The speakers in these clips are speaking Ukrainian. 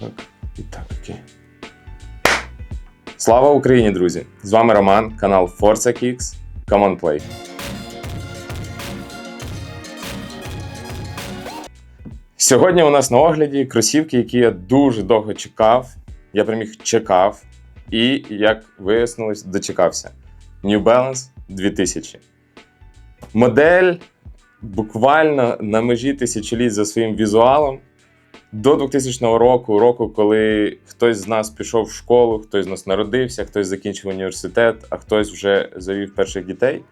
Так, і так, окей. Слава Україні, друзі! З вами Роман, канал Forza Kicks. Come on play. Сьогодні у нас на огляді кросівки, які я дуже довго чекав. Я прям їх чекав. І, як вияснилось, дочекався. New Balance 2000. Модель буквально на межі тисячоліть за своїм візуалом. До 2000 року, року, коли хтось з нас пішов в школу, хтось з нас народився, хтось закінчив університет, а хтось вже завів перших дітей,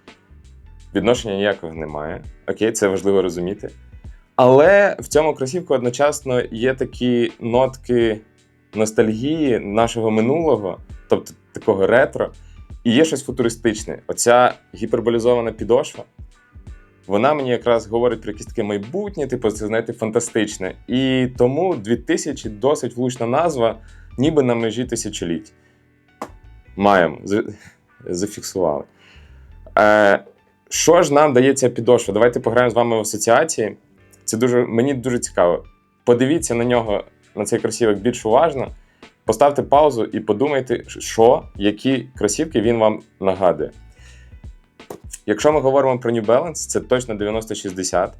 відношення ніякого немає. Окей, це важливо розуміти. Але в цьому кросівку одночасно є такі нотки ностальгії нашого минулого, тобто такого ретро, і є щось футуристичне. Оця гіперболізована підошва. Вона мені якраз говорить про якесь таке майбутнє, типу, це знаєте, фантастичне. І тому 2000 досить влучна назва, ніби на межі тисячоліть. Маємо, зафіксували. Е, що ж нам дає ця підошва? Давайте пограємо з вами в асоціації. Це дуже, мені дуже цікаво. Подивіться на нього, на цей кросівок більш уважно. Поставте паузу і подумайте, що, які кросівки він вам нагадує. Якщо ми говоримо про New Balance, це точно 9060,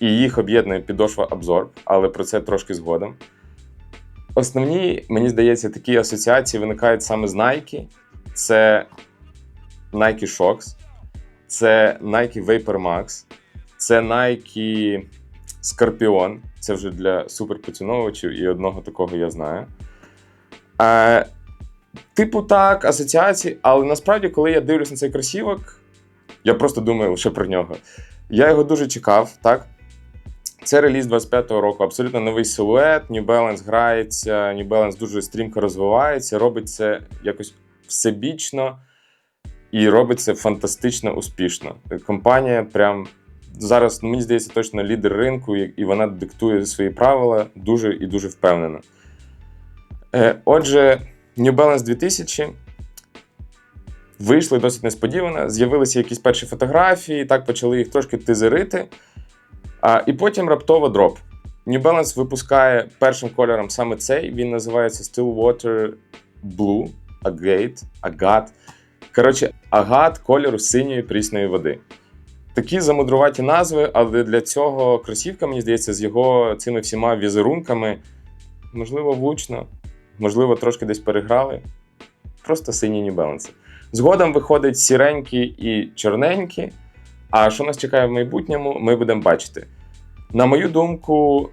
і їх об'єднує підошва Absorb, але про це трошки згодом. Основні, мені здається, такі асоціації виникають саме з Nike. Це Nike Shox, це Nike Vapor Max, це Nike Scorpion. Це вже для суперпоціновувачів, і одного такого я знаю. Е, типу так, асоціації, але насправді, коли я дивлюсь на цей кросівок, я просто думаю лише про нього. Я його дуже чекав, так? Це реліз 25-го року, абсолютно новий силует. New Balance грається, New Balance дуже стрімко розвивається, робить це якось всебічно і робить це фантастично успішно. Компанія прям зараз, ну, мені здається, точно лідер ринку, і вона диктує свої правила дуже і дуже впевнено. Е, Отже, New Balance 2000 вийшли досить несподівано. З'явилися якісь перші фотографії, так почали їх трошки тизерити. А, і потім раптово дроп. New Balance випускає першим кольором саме цей. Він називається Stillwater Blue, Agate, Agat. Коротше, агат кольору синьої прісної води. Такі замудруваті назви, але для цього кросівка, мені здається, з його цими всіма візерунками, можливо, влучно, можливо, трошки десь переграли. Просто сині Balance. Згодом виходить сіренькі і чорненькі. А що нас чекає в майбутньому, ми будемо бачити. На мою думку,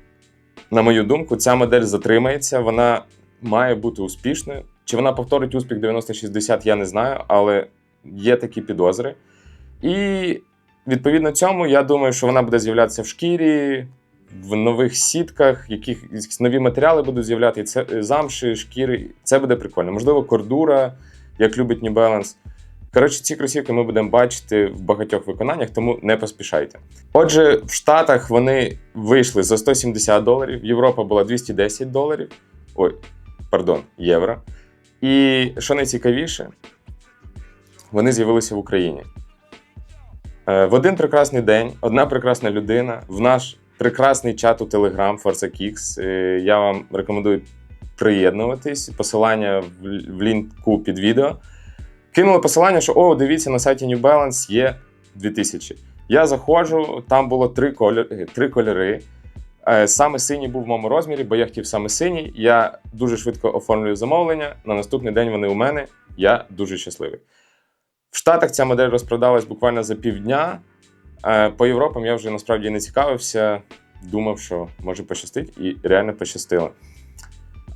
на мою думку, ця модель затримається, вона має бути успішною. Чи вона повторить успіх 9060, я не знаю, але є такі підозри. І відповідно цьому, я думаю, що вона буде з'являтися в шкірі, в нових сітках, яких нові матеріали будуть з'являтися, це замші, шкіри. Це буде прикольно. Можливо, кордура, як любить New Balance. Коротше, ці кросівки ми будемо бачити в багатьох виконаннях, тому не поспішайте. Отже, в Штатах вони вийшли за 170 доларів, Європа була 210 доларів. Ой, пардон, євро. І що найцікавіше, вони з'явилися в Україні. Е, В один прекрасний день одна прекрасна людина в наш прекрасний чат у Telegram Forza Kicks. е, Я вам рекомендую приєднуватись. Посилання в лінку під відео. Кинули посилання, що о, дивіться, на сайті New Balance є 2000. Я заходжу, там було три кольори. Три кольори. Е, Саме синій був в моєму розмірі, бо я хотів саме синій. Я дуже швидко оформлюю замовлення. На наступний день вони у мене. Я дуже щасливий. В Штатах ця модель розпродалась буквально за півдня. Е, По Європам я вже насправді не цікавився. Думав, що може пощастить, і реально пощастило.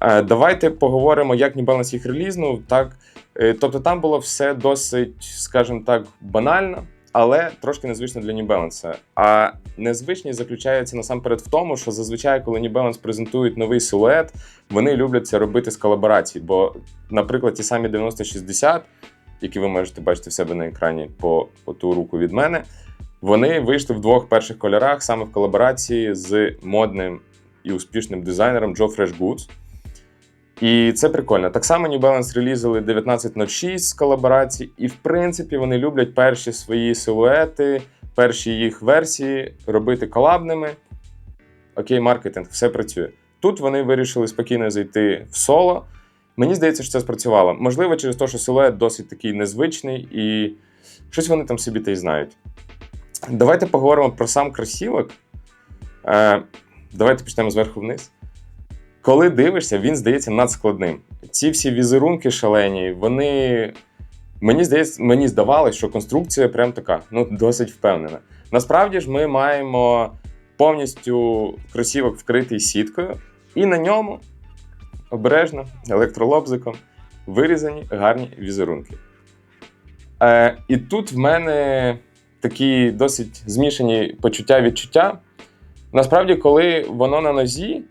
Е, Давайте поговоримо, як New їх релізнув. Так, Е, Тобто там було все досить, скажімо так, банально, але трошки незвично для New. А незвичність заключається насамперед в тому, що зазвичай, коли New презентують новий силует, вони люблять це робити з колаборацій. Бо, наприклад, ті самі 9060, які ви можете бачити в себе на екрані по, ту руку від мене, вони вийшли в двох перших кольорах саме в колаборації з модним і успішним дизайнером Joe Fresh Goods. І це прикольно. Так само New Balance релізили 1906 з колаборацій, і в принципі вони люблять перші свої силуети, перші їх версії робити колабними. окей, маркетинг, все працює. Тут вони вирішили спокійно зайти в соло. Мені здається, що це спрацювало. Можливо, через те, що силует досить такий незвичний, і щось вони там собі та й знають. Давайте поговоримо про сам кросівок. Е, давайте почнемо зверху вниз. Коли дивишся, він здається надскладним. Ці всі візерунки шалені, вони. Мені здається, мені здавалось, що конструкція прям така, ну, досить впевнена. Насправді ж, ми маємо повністю кросівок вкритий сіткою, і на ньому обережно електролобзиком вирізані гарні візерунки. Е, і тут в мене такі досить змішані почуття-відчуття. Насправді, коли воно на нозі,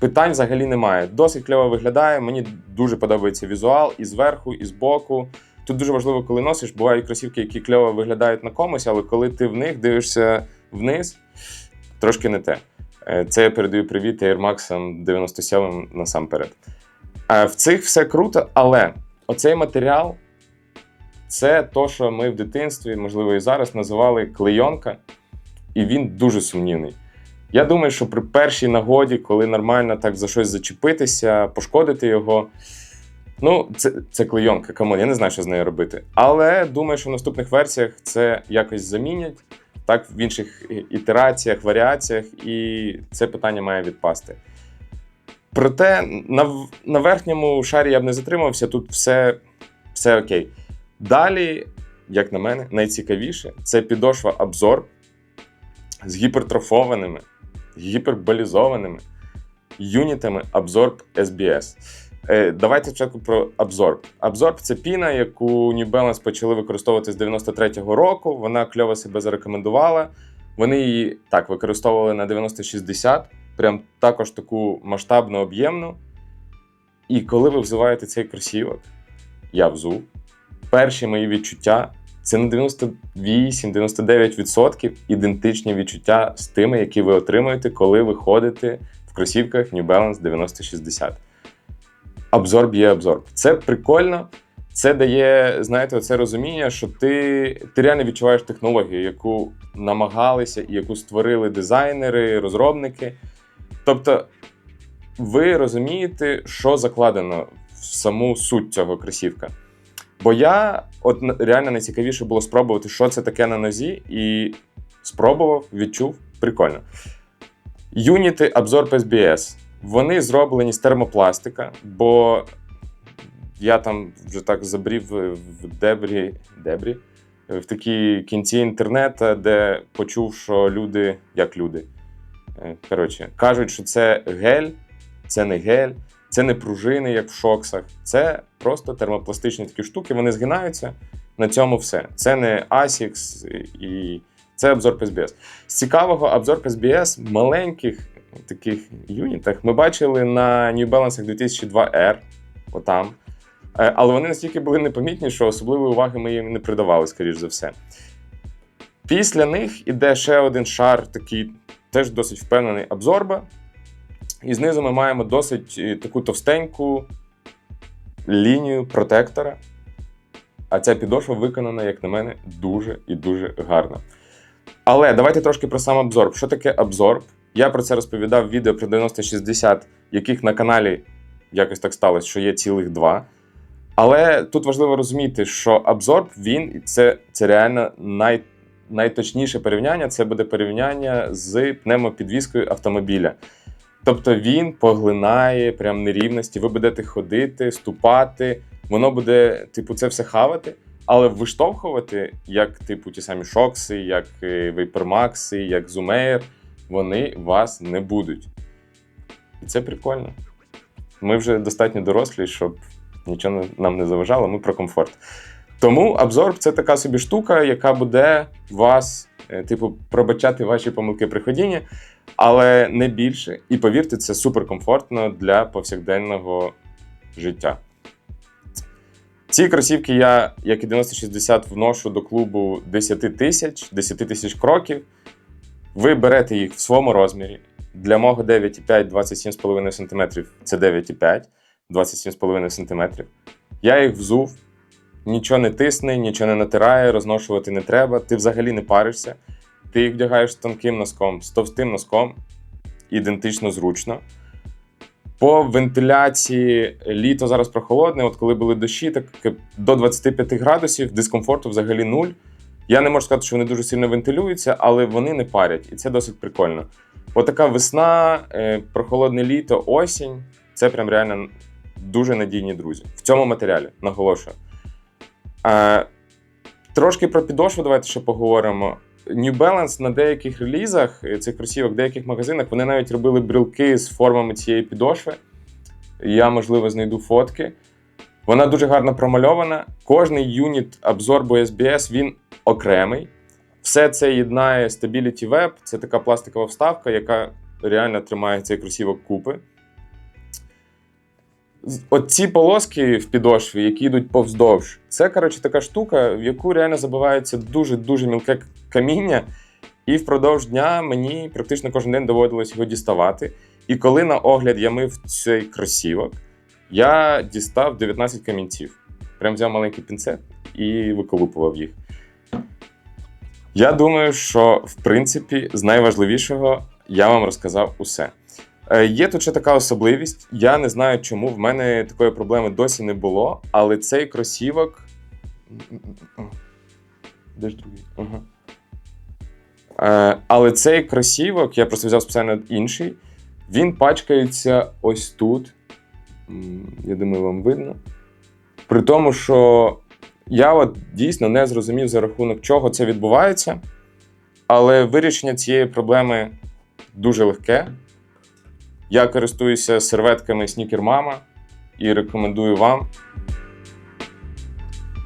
питань взагалі немає. Досить кльово виглядає. Мені дуже подобається візуал і зверху, і збоку. Тут дуже важливо, коли носиш, бувають кросівки, які кльово виглядають на комусь, але коли ти в них дивишся вниз, трошки не те. Е, Це я передаю привіт Air Max 97 насамперед. Е, В цих все круто, але оцей матеріал це то, що ми в дитинстві, можливо, і зараз називали клейонка, і він дуже сумнівний. Я думаю, що при першій нагоді, коли нормально так за щось зачепитися, пошкодити його. Ну, це, це клейонка, камон, я не знаю, що з нею робити. Але думаю, що в наступних версіях це якось замінять, так, в інших ітераціях, варіаціях, і це питання має відпасти. Проте на, на верхньому шарі я б не затримався, тут все, все окей. Далі, як на мене, найцікавіше це підошва Absorb з гіпертрофованими, гіперболізованими юнітами Absorb SBS. Е, Давайте спочатку про Absorb. Absorb це піна, яку New Balance почали використовувати з 93-го року. Вона кльово себе зарекомендувала. Вони її так використовували на 9060, прям також таку масштабну, об'ємну. І коли ви взуваєте цей кросівок, я взув. Перші мої відчуття це на 98-99% ідентичні відчуття з тими, які ви отримуєте, коли ви ходите в кросівках New Balance 9060. Абзорб є абзорб. Це прикольно. Це дає, знаєте, оце розуміння, що ти, ти реально відчуваєш технологію, яку намагалися і яку створили дизайнери, розробники. Тобто, ви розумієте, що закладено в саму суть цього кросівка. Бо я от реально найцікавіше було спробувати, що це таке на нозі, і спробував, відчув прикольно. Юніти Absorb SBS. Вони зроблені з термопластика, бо я там вже так забрів в дебрі, дебрі в такі кінці інтернету, де почув, що люди, як люди, е, коротше, кажуть, що це гель, це не гель, це не пружини, як в шоксах. Це просто термопластичні такі штуки, вони згинаються. На цьому все. Це не ASICS і це Absorb SBS. З цікавого Absorb SBS в маленьких таких юнітах ми бачили на New Balance 2002R, отам. Е, Але вони настільки були непомітні, що особливої уваги ми їм не придавали, скоріш за все. Після них іде ще один шар, такий теж досить впевнений абзорба. І знизу ми маємо досить е, таку товстеньку лінію протектора. А ця підошва виконана, як на мене, дуже і дуже гарно. Але давайте трошки про сам абзорб. Що таке абзорб? Я про це розповідав в відео про 9060, яких на каналі якось так сталося, що є цілих два. Але тут важливо розуміти, що абзорб він це, це реально най, найточніше порівняння. Це буде порівняння з пневмопідвіскою автомобіля. Тобто він поглинає прям нерівності. Ви будете ходити, ступати, воно буде, типу, це все хавати, але виштовхувати, як, типу, ті самі шокси, як е, Вейпермакси, як Зумеєр, вони вас не будуть. І це прикольно. Ми вже достатньо дорослі, щоб нічого нам не заважало, ми про комфорт. Тому абзорб це така собі штука, яка буде вас, е, типу, пробачати ваші помилки при ходінні, але не більше. І повірте, це суперкомфортно для повсякденного життя. Ці кросівки я, як і 9060, вношу до клубу 10 тисяч, 10 тисяч кроків. Ви берете їх в своєму розмірі. Для мого 9,5 27,5 см це 9,5, 27,5 см. Я їх взув, нічого не тисне, нічого не натирає, розношувати не треба. Ти взагалі не паришся. Ти їх вдягаєш з тонким носком, з товстим носком. ідентично зручно. По вентиляції літо зараз прохолодне. От коли були дощі, так до 25 градусів, дискомфорту взагалі нуль. Я не можу сказати, що вони дуже сильно вентилюються, але вони не парять, і це досить прикольно. Отака весна, е, прохолодне літо, осінь це прям реально дуже надійні друзі. В цьому матеріалі, наголошую. Е, трошки про підошву давайте ще поговоримо. New Balance на деяких релізах е, цих кросівок, в деяких магазинах вони навіть робили брілки з формами цієї підошви. Я, можливо, знайду фотки. Вона дуже гарно промальована. Кожний юніт абсорбу SBS він окремий. Все це єднає Stability Web. Це така пластикова вставка, яка реально тримає цей кросівок купи. Оці полоски в підошві, які йдуть повздовж, це коротше така штука, в яку реально забивається дуже-дуже мілке каміння. І впродовж дня мені практично кожен день доводилось його діставати. І коли на огляд я мив цей кросівок, я дістав 19 камінців. Прям взяв маленький пінцет і виколупував їх. Я думаю, що в принципі з найважливішого я вам розказав усе. Е, Є тут ще така особливість. Я не знаю, чому в мене такої проблеми досі не було, але цей кросівок. Де ж другий? Ага. Е, але цей кросівок, я просто взяв спеціально інший, він пачкається ось тут. Я думаю, вам видно. При тому, що я от дійсно не зрозумів, за рахунок чого це відбувається. Але вирішення цієї проблеми дуже легке. Я користуюся серветками Sneaker Mama і рекомендую вам.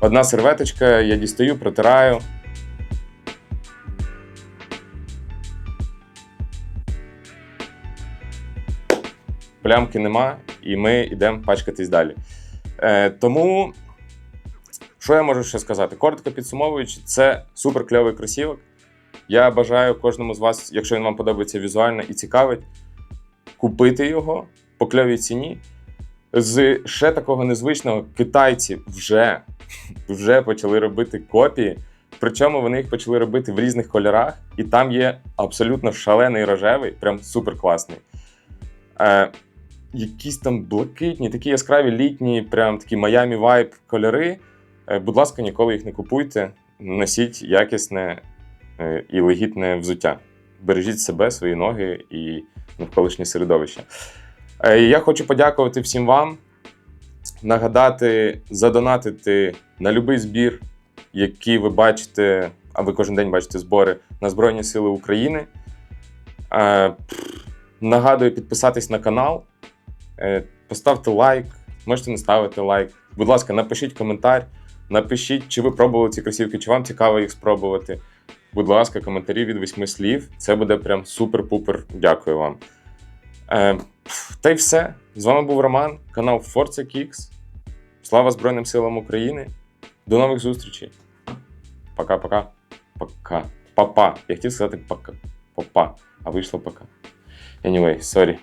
Одна серветочка, я дістаю, протираю. Плямки нема, і ми йдемо пачкатись далі. Е, тому, що я можу ще сказати? Коротко підсумовуючи, це супер кльовий кросівок. Я бажаю кожному з вас, якщо він вам подобається візуально і цікавить, купити його по кльовій ціні. З ще такого незвичного китайці вже, вже почали робити копії. Причому вони їх почали робити в різних кольорах, і там є абсолютно шалений рожевий, прям супер класний. Е, якісь там блакитні, такі яскраві літні, прям такі Miami Vibe кольори. Е, будь ласка, ніколи їх не купуйте. Носіть якісне е, і легітне взуття. Бережіть себе, свої ноги і навколишнє середовище. Е, Я хочу подякувати всім вам, нагадати, задонатити на будь-який збір, який ви бачите, а ви кожен день бачите збори на Збройні Сили України. Е, Нагадую підписатись на канал, е, поставте лайк, можете не ставити лайк. Будь ласка, напишіть коментар, напишіть, чи ви пробували ці кросівки, чи вам цікаво їх спробувати. Будь ласка, коментарі від восьми слів. Це буде прям супер-пупер. Дякую вам. Е, та й все. З вами був Роман, канал Forza Kicks. Слава Збройним силам України. До нових зустрічей. Пока-пока. Пока. Папа. Я хотів сказати пока. Папа, а вийшло пока. Anyway, sorry.